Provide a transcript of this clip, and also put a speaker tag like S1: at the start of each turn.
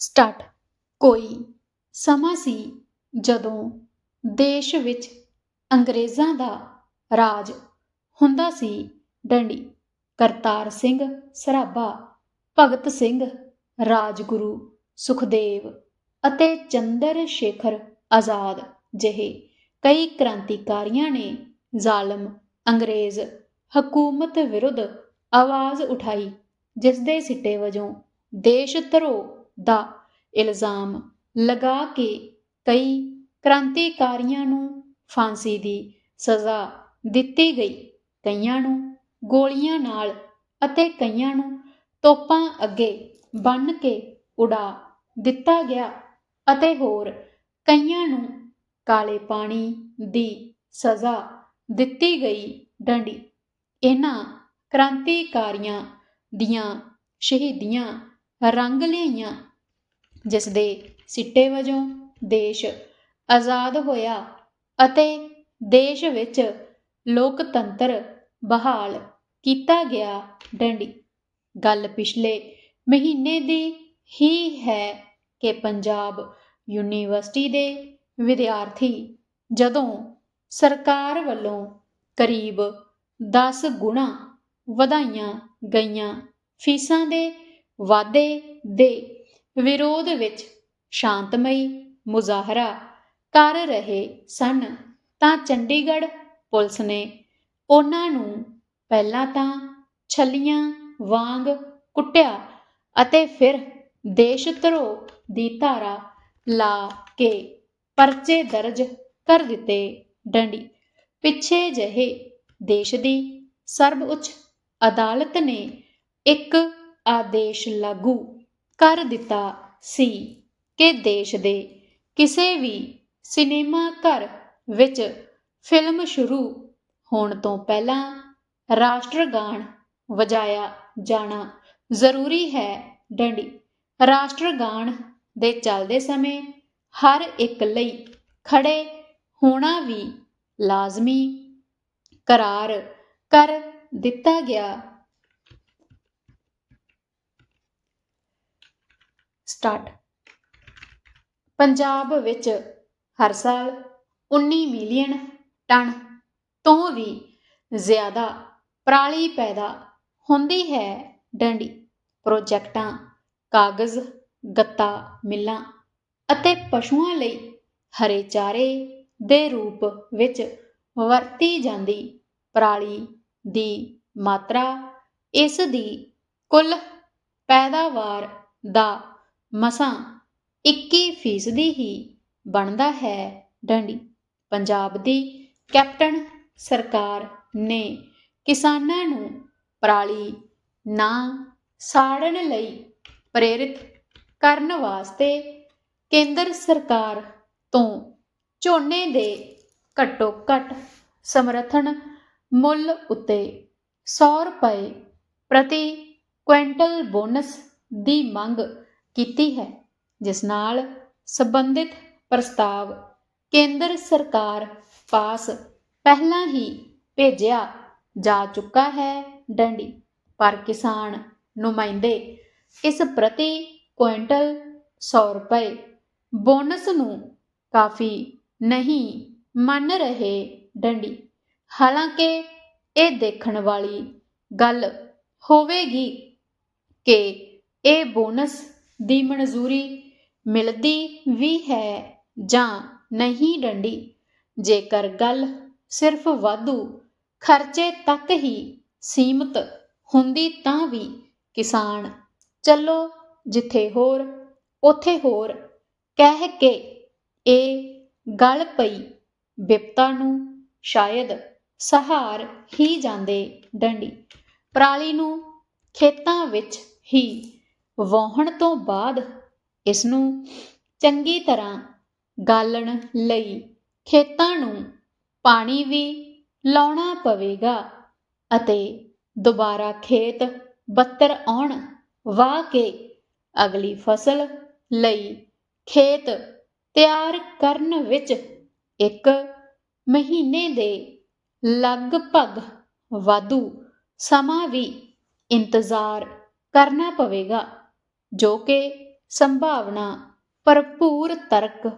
S1: Start. ਕੋਈ ਸਮਾਂ ਸੀ ਜਦੋਂ ਦੇਸ਼ ਵਿੱਚ ਅੰਗਰੇਜ਼ਾਂ ਦਾ ਰਾਜ ਹੁੰਦਾ ਸੀ। ਡੰਡੀ, ਕਰਤਾਰ ਸਿੰਘ, ਸਰਾਭਾ, ਭਗਤ ਸਿੰਘ, ਰਾਜਗੁਰੂ, ਸੁਖਦੇਵ ਅਤੇ ਚੰਦਰ ਸ਼ੇਖਰ ਆਜ਼ਾਦ ਜਿਹੇ ਕਈ ਕ੍ਰਾਂਤੀਕਾਰੀਆਂ ਨੇ ਜ਼ਾਲਮ, ਅੰਗਰੇਜ਼ ਹਕੂਮਤ ਵਿਰੁੱਧ ਆਵਾਜ਼ ਉਠਾਈ ਜਿਸ ਦੇ ਸਿੱਟੇ ਵਜੋਂ ਦੇਸ਼ ਧਰੋ ਦਾ ਇਲਜ਼ਾਮ ਲਗਾ ਕੇ ਕਈ ਕ੍ਰਾਂਤੀਕਾਰੀਆਂ ਨੂੰ ਫਾਂਸੀ ਦੀ ਸਜ਼ਾ ਦਿੱਤੀ ਗਈ। ਕਈਆਂ ਨੂੰ ਗੋਲੀਆਂ ਨਾਲ ਅਤੇ ਕਈਆਂ ਨੂੰ ਤੋਪਾਂ ਅੱਗੇ ਬੰਨ ਕੇ ਉਡਾ ਦਿੱਤਾ ਗਿਆ ਅਤੇ ਹੋਰ ਕਈਆਂ ਨੂੰ ਕਾਲੇ ਪਾਣੀ ਦੀ ਸਜ਼ਾ ਦਿੱਤੀ ਗਈ ਡੰਡੀ। ਇਹਨਾਂ ਕ੍ਰਾਂਤੀਕਾਰੀਆਂ ਦੀਆਂ ਸ਼ਹੀਦੀਆਂ ਰੰਗ ਲਿਆਈਆਂ ਜਿਸ ਦੇ ਸਿੱਟੇ ਵਜੋਂ ਦੇਸ਼ ਆਜ਼ਾਦ ਹੋਇਆ ਅਤੇ ਦੇਸ਼ ਵਿੱਚ ਲੋਕਤੰਤਰ ਬਹਾਲ ਕੀਤਾ ਗਿਆ ਡੰਡੀ। ਗੱਲ ਪਿਛਲੇ ਮਹੀਨੇ ਦੀ ਹੀ ਹੈ ਕਿ ਪੰਜਾਬ ਯੂਨੀਵਰਸਿਟੀ ਦੇ ਵਿਦਿਆਰਥੀ ਜਦੋਂ ਸਰਕਾਰ ਵੱਲੋਂ ਕਰੀਬ 10 ਗੁਣਾ ਵਧਾਈਆਂ ਗਈਆਂ ਫੀਸਾਂ ਦੇ ਵਾਧੇ ਦੇ। ਵਿਰੋਧ ਵਿੱਚ ਸ਼ਾਂਤਮਈ ਮੁਜ਼ਾਹਰਾ ਕਰ ਰਹੇ ਸਨ। ਤਾਂ ਚੰਡੀਗੜ੍ਹ ਪੁਲਿਸ ਨੇ ਉਹਨਾਂ ਨੂੰ ਪਹਿਲਾਂ ਤਾਂ ਛੱਲੀਆਂ ਵਾਂਗ ਕੁੱਟਿਆ ਅਤੇ ਫਿਰ ਦੇਸ਼ ਧਰੋਹ ਦੀ ਧਾਰਾ ਲਾ ਕੇ ਪਰਚੇ ਦਰਜ ਕਰ ਦਿੱਤੇ ਡੰਡੀ। ਪਿੱਛੇ ਜਿਹੇ ਦੇਸ਼ ਦੀ ਸਰਵਉੱਚ ਅਦਾਲਤ ਨੇ ਇੱਕ ਆਦੇਸ਼ ਲਾਗੂ ਕਰ ਦਿੱਤਾ ਸੀ ਕਿ ਦੇਸ਼ ਦੇ ਕਿਸੇ ਵੀ ਸਿਨੇਮਾ ਘਰ ਵਿੱਚ ਫਿਲਮ ਸ਼ੁਰੂ ਹੋਣ ਤੋਂ ਪਹਿਲਾਂ ਰਾਸ਼ਟਰ ਗਾਣ ਵਜਾਇਆ ਜਾਣਾ ਜ਼ਰੂਰੀ ਹੈ। ਡੰਡੀ ਰਾਸ਼ਟਰ ਗਾਣ ਦੇ ਚੱਲਦੇ ਸਮੇਂ ਹਰ ਇੱਕ ਲਈ ਖੜੇ ਹੋਣਾ ਵੀ ਲਾਜ਼ਮੀ ਕਰਾਰ ਕਰ ਦਿੱਤਾ ਗਿਆ ਸਟਾਰਟ। ਪੰਜਾਬ ਵਿੱਚ ਹਰ ਸਾਲ 19 ਮਿਲੀਅਨ ਟਨ ਤੋਂ ਵੀ ਜ਼ਿਆਦਾ ਪਰਾਲੀ ਪੈਦਾ ਹੁੰਦੀ ਹੈ। ਡੰਡੀ, ਪ੍ਰੋਜੈਕਟਾਂ, ਕਾਗਜ਼, ਗੱਤਾ, ਮਿੱਲਾਂ ਅਤੇ ਪਸ਼ੂਆਂ ਲਈ ਹਰੇ ਚਾਰੇ ਦੇ ਰੂਪ ਵਿੱਚ ਵਰਤੀ ਜਾਂਦੀ ਪਰਾਲੀ ਦੀ ਮਾਤਰਾ ਇਸ ਦੀ ਕੁੱਲ ਪੈਦਾਵਾਰ ਦਾ ਮਸਾਂ 21% ਹੀ ਬਣਦਾ ਹੈ ਡੰਡੀ। ਪੰਜਾਬ ਦੀ ਕੈਪਟਨ ਸਰਕਾਰ ਨੇ ਕਿਸਾਨਾਂ ਨੂੰ ਪਰਾਲੀ ਨਾ ਸਾੜਨ ਲਈ ਪ੍ਰੇਰਿਤ ਕਰਨ ਵਾਸਤੇ ਕੇਂਦਰ ਸਰਕਾਰ ਤੋਂ ਝੋਨੇ ਦੇ ਘੱਟੋ ਘੱਟ ਸਮਰਥਨ ਮੁੱਲ ਉੱਤੇ 100 ਰੁਪਏ ਪ੍ਰਤੀ ਕੁਇੰਟਲ ਬੋਨਸ ਦੀ ਮੰਗ ਕੀਤੀ ਹੈ, ਜਿਸ ਨਾਲ ਸੰਬੰਧਿਤ ਪ੍ਰਸਤਾਵ ਕੇਂਦਰ ਸਰਕਾਰ ਪਾਸ ਪਹਿਲਾਂ ਹੀ ਭੇਜਿਆ ਜਾ ਚੁੱਕਾ ਹੈ ਡੰਡੀ। ਪਰ ਕਿਸਾਨ ਨੁਮਾਇੰਦੇ ਇਸ ਪ੍ਰਤੀ ਕੁਇੰਟਲ 100 ਰੁਪਏ ਬੋਨਸ ਨੂੰ ਕਾਫੀ ਨਹੀਂ ਮੰਨ ਰਹੇ ਡੰਡੀ। ਹਾਲਾਂਕਿ ਇਹ ਦੇਖਣ ਵਾਲੀ ਗੱਲ ਹੋਵੇਗੀ ਕਿ ਇਹ ਬੋਨਸ ਦੀ ਮਨਜ਼ੂਰੀ ਮਿਲਦੀ ਵੀ ਹੈ ਜਾਂ ਨਹੀਂ ਡੰਡੀ? ਜੇਕਰ ਗੱਲ ਸਿਰਫ ਵਾਧੂ ਖਰਚੇ ਤੱਕ ਹੀ ਸੀਮਤ ਹੁੰਦੀ ਤਾਂ ਵੀ ਕਿਸਾਨ, ਚੱਲੋ ਜਿੱਥੇ ਹੋਰ, ਉਥੇ ਹੋਰ, ਕਹਿ ਕੇ ਇਹ ਗਲ ਪਈ ਵਿਪਤਾ ਨੂੰ ਸ਼ਾਇਦ ਸਹਾਰ ਹੀ ਜਾਂਦੇ ਡੰਡੀ। ਪਰਾਲੀ ਨੂੰ ਖੇਤਾਂ ਵਿੱਚ ਹੀ ਵਾਹਣ ਤੋਂ ਬਾਅਦ ਇਸ ਨੂੰ ਚੰਗੀ ਤਰ੍ਹਾਂ ਗਾਲਣ ਲਈ ਖੇਤਾਂ ਨੂੰ ਪਾਣੀ ਵੀ ਲਾਉਣਾ ਪਵੇਗਾ ਅਤੇ ਦੁਬਾਰਾ ਖੇਤ ਬੱਤਰ ਆਉਣ ਵਾਹ ਕੇ ਅਗਲੀ ਫਸਲ ਲਈ ਖੇਤ ਤਿਆਰ ਕਰਨ ਵਿੱਚ ਇੱਕ ਮਹੀਨੇ ਦੇ ਲਗਭਗ ਵਾਧੂ ਸਮਾਂ ਵੀ ਇੰਤਜ਼ਾਰ ਕਰਨਾ ਪਵੇਗਾ। ਜੋ ਕਿ ਸੰਭਾਵਨਾ ਭਰਪੂਰ ਤਰਕ